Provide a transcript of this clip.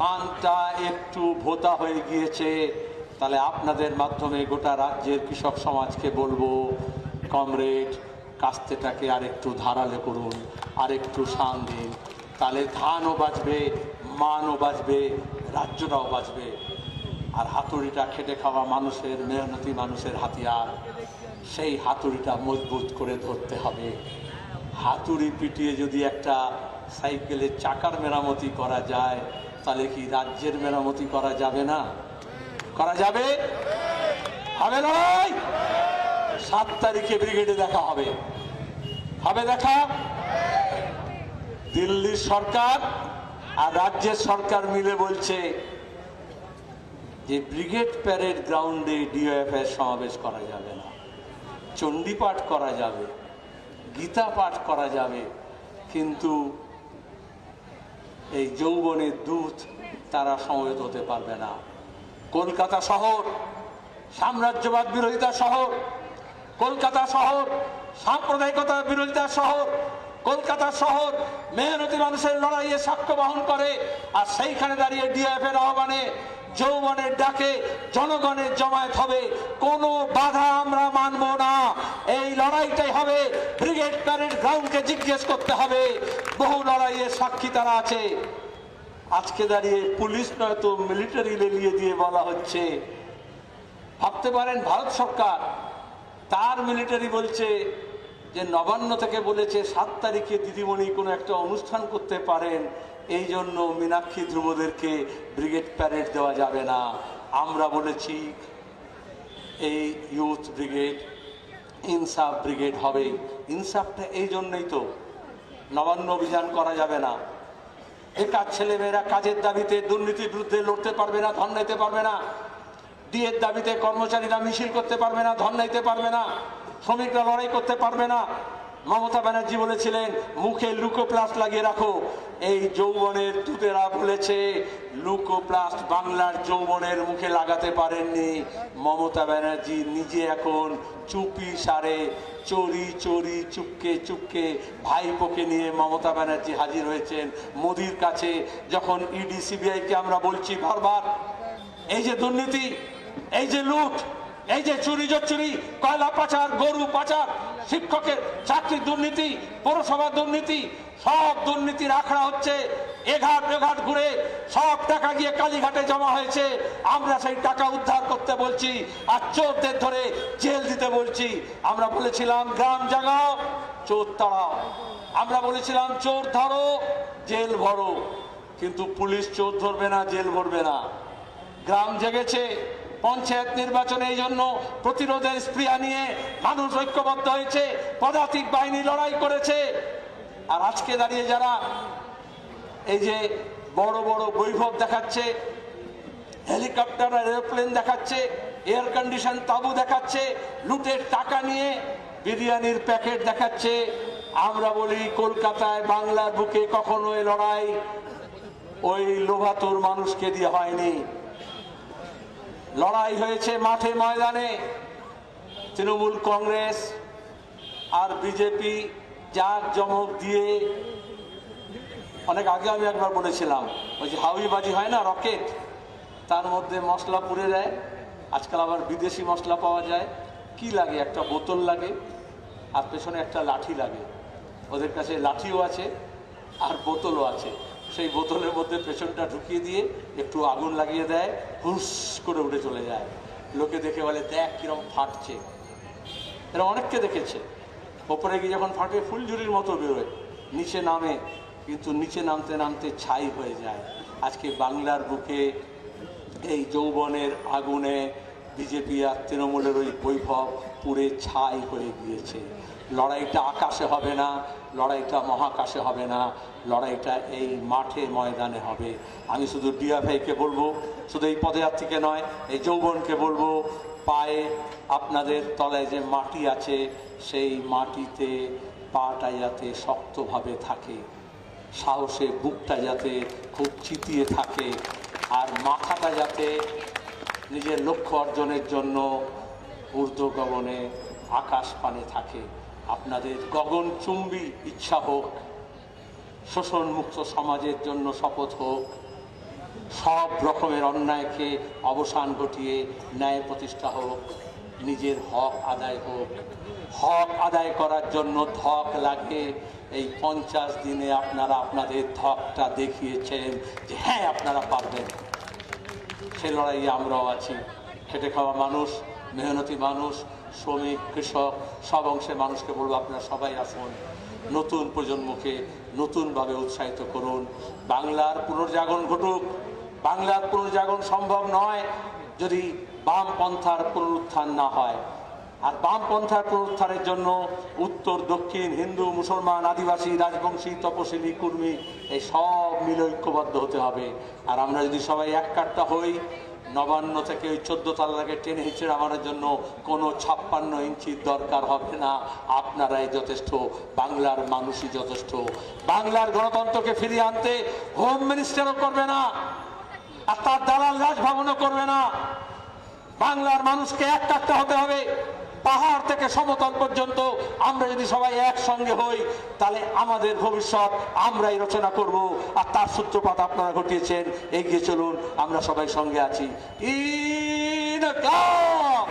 মানটা একটু ভোতা হয়ে গিয়েছে, তাহলে আপনাদের মাধ্যমে গোটা রাজ্যের কৃষক সমাজকে বলব, কমরেড, কাস্তেটাকে আরেকটু ধারালে করুন, আরেকটু শান দিন। তাহলে ধানও বাঁচবে, মানও বাঁচবে, রাজ্যটাও বাঁচবে। আর হাতুড়িটা খেটে খাওয়া মানুষের, মেহনতি মানুষের হাতিয়ার। সেই হাতুড়িটা মজবুত করে ধরতে হবে। হাতুড়ি পিটিয়ে যদি একটা সাইকেলের চাকার মেরামতি করা যায় তাহলে কি রাজ্যের মেরামতি করা যাবে না। করা যাবে? হবে নয় সাত তারিখে ব্রিগেডে দেখা হবে। হবে দেখা? দিল্লির সরকার আর রাজ্যের সরকার মিলে বলছে যে ব্রিগেড প্যারেড গ্রাউন্ডে ডিওএফ এর সমাবেশ করা যাবে না। চণ্ডীপাঠ করা যাবে গীতা পাঠ করা যাবে, কিন্তু এই যৌবনের দূত তারা সমবেত হতে পারবে না। কলকাতা শহর, সাম্রাজ্যবাদ বিরোধিতা শহর, কলকাতা শহর, সাম্প্রদায়িকতা বিরোধিতা শহর, কলকাতা শহর, মেহনতি মানুষের লড়াইয়ে সাক্ষ্য বহন করে আর সেইখানে দাঁড়িয়ে ডিএফ এর আহ্বানে যৌবনের ডাকে জনগণের জমায়েত হবে। কোনো বাধা আমরা মানব না। এই লড়াইটাই হবে ব্রিগেড প্যারেড গ্রাউন্ডকে জিজ্ঞেস করতে হবে। বহু লড়াইয়ের সাক্ষী তারা আছে। আজকে দাঁড়িয়ে পুলিশ নয়তো মিলিটারি লেলিয়ে দিয়ে বলা হচ্ছে। ভাবতে পারেন, ভারত সরকার তার মিলিটারি বলছে যে, নবান্ন থেকে বলেছে সাত তারিখে দিদিমণি কোনো একটা অনুষ্ঠান করতে পারেন, এই জন্য মীনাক্ষী ধ্রুবদেরকে ব্রিগেড প্যারেড দেওয়া যাবে না। আমরা বলেছি এই ইউথ ব্রিগেড ইনসাফ ব্রিগেড হবে। ইনসাফটা এই জন্যই তো নবান্ন অভিযান করা যাবে না। বেকার ছেলেমেয়েরা কাজের দাবিতে, দুর্নীতির বিরুদ্ধে লড়তে পারবে না, ধর্ণা দিতে পারবে না। ডিএর দাবিতে কর্মচারীরা মিছিল করতে পারবে না, ধর্ণা দিতে পারবে না। শ্রমিকরা লড়াই করতে পারবে না। মমতা ব্যানার্জি বলেছিলেন, মুখে লুকোপ্লাস্ট লাগিয়ে রাখো। এই যৌবনের দূতেরা বলেছে, লুকোপ্লাস্ট বাংলার যৌবনের মুখে লাগাতে পারেননি। মমতা ব্যানার্জি নিজে এখন চুপি সারে চোরি চোরি, চুপকে চুপকে ভাইপোকে নিয়ে মমতা ব্যানার্জি হাজির হয়েছেন মোদির কাছে, যখন ইডি, সিবিআইকে আমরা বলছি বারবার, এই যে দুর্নীতি, এই যে লুট এই যে চুরি চুরি কয়লা পাচার, গরু পাচার, শিক্ষকের চাকরির দুর্নীতি, পৌরসভা দুর্নীতি, সব দুর্নীতির আখড়া হচ্ছে এঘাট এঘাট ঘুরে সব টাকা গিয়ে কালীঘাটে জমা হয়েছে। আমরা সেই টাকা উদ্ধার করতে বলছি আর চোরদের ধরে জেল দিতে বলছি। আমরা বলেছিলাম, গ্রাম জাগাও, চোর তাড়াও। আমরা বলেছিলাম, চোর ধরো, জেল ভরো। কিন্তু পুলিশ চোর ধরবে না, জেল ভরবে না। গ্রাম জেগেছে। পঞ্চায়েত নির্বাচনে এই জন্য প্রতিরোধের স্প্রিয়া নিয়ে মানুষ ঐক্যবদ্ধ হয়েছে, পদাতিক বাহিনী লড়াই করেছে। আর আজকে দাঁড়িয়ে যারা এই যে বড় বড় বৈভব দেখাচ্ছে, হেলিকপ্টার আর এরোপ্লেন দেখাচ্ছে, এয়ার কন্ডিশন তাবু দেখাচ্ছে, লুটের টাকা নিয়ে বিরিয়ানির প্যাকেট দেখাচ্ছে, আমরা বলি কলকাতায় বাংলার বুকে কখনো লড়াই, ওই লোভাতুর মানুষকে দিয়ে হয়নি। লড়াই হয়েছে মাঠে ময়দানে। তৃণমূল কংগ্রেস আর বিজেপি জাক জমক দিয়ে অনেক আগে আমি একবার বলেছিলাম, ওই যে হাউইবাজি হয় না, রকেট? তার মধ্যে মশলা পুড়ে দেয় আজকাল আবার বিদেশি মশলা পাওয়া যায়। কি লাগে? একটা বোতল লাগে, আর পেছনে একটা লাঠি লাগে। ওদের কাছে লাঠিও আছে, আর বোতলও আছে। সেই বোতলের মধ্যে পেছনটা ঢুকিয়ে দিয়ে একটু আগুন লাগিয়ে দেয়, হুস করে উঠে চলে যায়। লোকে দেখে বলে, দেখ কিরম ফাটছে। এরা অনেককে দেখেছে। ওপরে গিয়ে যখন ফাটে ফুলঝুরির মতো বেরোয়। নিচে নামে, কিন্তু নিচে নামতে নামতে ছাই হয়ে যায়। আজকে বাংলার বুকে এই যৌবনের আগুনে বিজেপি আর তৃণমূলের ওই বৈভব পুড়ে ছাই হয়ে গিয়েছে। লড়াইটা আকাশে হবে না, লড়াইটা মহাকাশে হবে না, লড়াইটা এই মাঠে ময়দানে হবে। আমি শুধু ডিএফআইকে বলব, শুধু এই পদযাত্রীকে নয়, এই যৌবনকে বলব, পায়ে আপনাদের তলায় যে মাটি আছে, সেই মাটিতে পাটা যাতে শক্তভাবে থাকে, সাহসে বুকটা যাতে খুব চিতিয়ে থাকে, আর মাথাটা যাতে নিজের লক্ষ্য অর্জনের জন্য ঊর্ধ্ব গগনে আকাশ পানে থাকে। আপনাদের গগনচুম্বী ইচ্ছা হোক শোষণমুক্ত সমাজের জন্য শপথ হোক, সব রকমের অন্যায়কে অবসান ঘটিয়ে ন্যায় প্রতিষ্ঠা হোক, নিজের হক আদায় হোক। হক আদায় করার জন্য ধক লাগে। এই পঞ্চাশ দিনে আপনারা আপনাদের ধকটা দেখিয়েছেন যে হ্যাঁ আপনারা পারবেন। সে লড়াইয়ে আমরাও আছি। খেটে খাওয়া মানুষ, মেহনতি মানুষ শ্রমিক, কৃষক, সব অংশের মানুষকে বলব আপনারা সবাই আসুন, নতুন প্রজন্মকে নতুনভাবে উৎসাহিত করুন। বাংলার পুনর্জাগরণ ঘটুক। বাংলার পুনর্জাগরণ সম্ভব নয় যদি বামপন্থার পুনরুত্থান না হয়। আর বামপন্থার পুনরুত্থানের জন্য উত্তর, দক্ষিণ, হিন্দু, মুসলমান, আদিবাসী, রাজবংশী, তপশিলি, কুর্মী, এই সব মিলে ঐক্যবদ্ধ হতে হবে। আর আমরা যদি সবাই এক কাট্টা হই নবান্ন থেকে ওই চোদ্দ তালাকে টেনে হিচড়ে নামানোর জন্য কোনো ছাপ্পান্ন ইঞ্চির দরকার হবে না। আপনারাই যথেষ্ট, বাংলার মানুষই যথেষ্ট। বাংলার গণতন্ত্রকে ফিরিয়ে আনতে হোম মিনিস্টারও করবে না, আর তার দালাল রাজভবনও করবে না। বাংলার মানুষকে এক হতে হবে। পাহাড় থেকে সমতল পর্যন্ত আমরা যদি সবাই একসঙ্গে হই, তাহলে আমাদের ভবিষ্যৎ আমরাই রচনা করব। আর তার সূত্রপাত আপনারা ঘটিয়েছেন, এগিয়ে চলুন, আমরা সবাই সঙ্গে আছি। ইনকাম